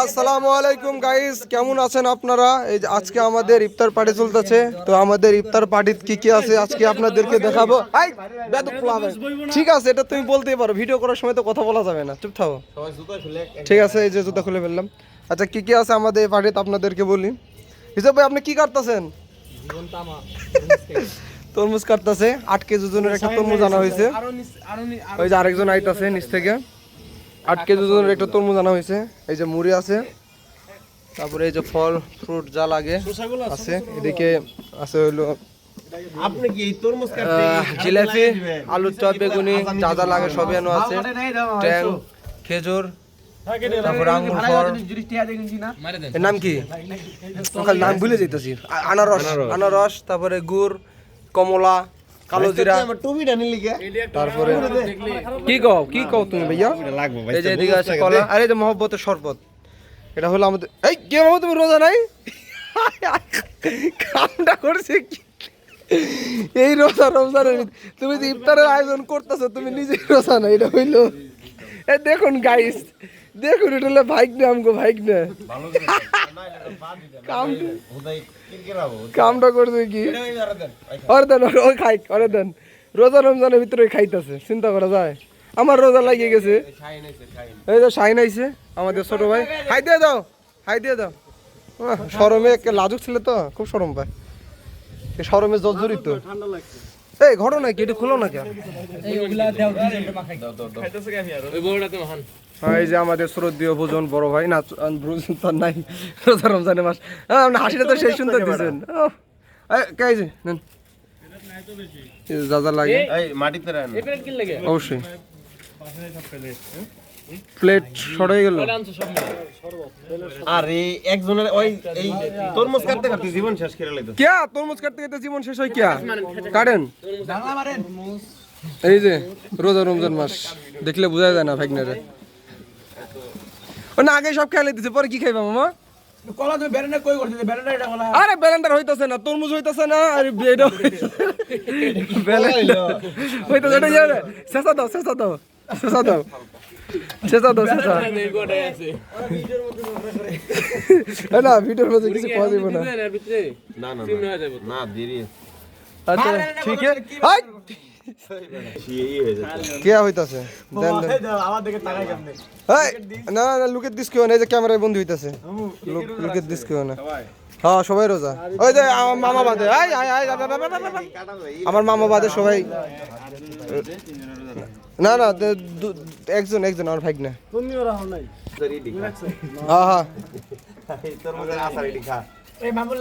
আসসালামু আলাইকুম গাইস কেমন আছেন আপনারা? এই যে আজকে আমাদের ইফতার পার্টি চলতেছে। তো আমাদের ইফতার পার্টিতে কি কি আছে আজকে আপনাদেরকে দেখাবো। ঠিক আছে এটা তুমি বলতেই পারো। ভিডিও করার সময় তো কথা বলা যাবে না। চুপ থাকো। ঠিক আছে এই যে জুতা খুলে ফেললাম। আচ্ছা কি কি আছে আমাদের এই পার্টিতে আপনাদেরকে বলি? হিসাব ভাই আপনি কি কাটতেছেন? তরমুজ কাটতেছে। আট কেজি ওজনের একটা তরমুজ আনা হয়েছে। ওই যে আরেকজন আইতাছে নিচ থেকে। আট কেজি ওজনের একটা তরমুজ আনা হয়েছে। এই যে মুড়ি আছে তারপরে এই যে ফল ফ্রুট যা লাগে আছে এদিকে আছে হইল আপনি কি এই তরমুজ কাটতে আহ, জিলাপি আলুর চপ বেগুনি যা যা লাগে সবই আনো আছে। ট্যাং খেজুর তারপরে আঙ্গুর ফল। এর নাম কি? নাম ভুলে যেতেছি আনারস। আনারস তারপরে গুড় কমলা কালো জিরা। টুপিটা নিলি কে? তারপরে কি কও কি কও তুমি ভাইয়া? লাগবো এই যে এদিকে আছে কলা। আর এই যে মহব্বতের শরবত। এটা হলো আমাদের এই কে বাবু তুমি রোজা নাই? কামটা করছে কি? এই রোজা রমজানের। তুমি যে ইফতারের আয়োজন করতেছো তুমি নিজে রোজা না এটা হইল। এই দেখুন গাইস দেখুন এটা হলো ভাইক না আমগো ভাইক না কামটা করছে কি? ওই খাই ওরে দেন, রোজা রমজানের ভিতরে খাইতেছে, চিন্তা করা যায়। আমার রোজা লাগিয়ে গেছে। এই তো শাইন আইছে, আমাদের ছোট ভাই। হাই দিয়ে দাও, হাই দিয়ে দাও। শরমে লাজুক ছিল তো, খুব শরম পায়। শরমে জর্জরিত। এই ঘটনা কি এটা খোলো না কেন হ্যাঁ, এই যে আমাদের শ্রদ্ধীয় ভোজন বড় ভাই না ভোজন তো নাই রোজা রমজানে মাস। হ্যাঁ আপনি হাসিটা তো সেই সুন্দর দিয়েছেন কে যে নেন। যা যা লাগে। অবশ্যই। প্লেট সরে গেল। আর একজনের ওই এই তরমুজ কাটতে কাটতে জীবন শেষ করে লাইতো। কিয়া? তরমুজ কাটতে কাটতে জীবন শেষ হয় কিয়া? কাটেন। এই যে রোজা রমজান মাস। দেখলে বোঝা যায় না ভাগনারে। ও না আগে সব খেয়ালে দিছে পরে কি খাইবা মামা? কলা তুমি কই বেরেন্ডা এটা কলা। আরে ব্যালেন্ডার হইতাছে না তরমুজ হইতাছে না আর এটা হইতাছে। এটা শেষা দাও শেষা দাও। দাও দাও না ভিডিওর মধ্যে কিছু পাওয়া যাবে না না না না দেরি আচ্ছা ঠিক আছে হাই এই হয়ে যাচ্ছে কে হইতাছে দেন না না লুকের দিস কেউ না এই যে ক্যামেরায় বন্ধু হইতাছে লুকের দিস কেউ না হ্যাঁ সবাই রোজা ওই যে আমার মামা বাদে। আমার মামা বাদে সবাই না না একজন একজন আমার ভাগ না তুমি ওরা হল নাই হ্যাঁ হ্যাঁ এই খা এই মামুল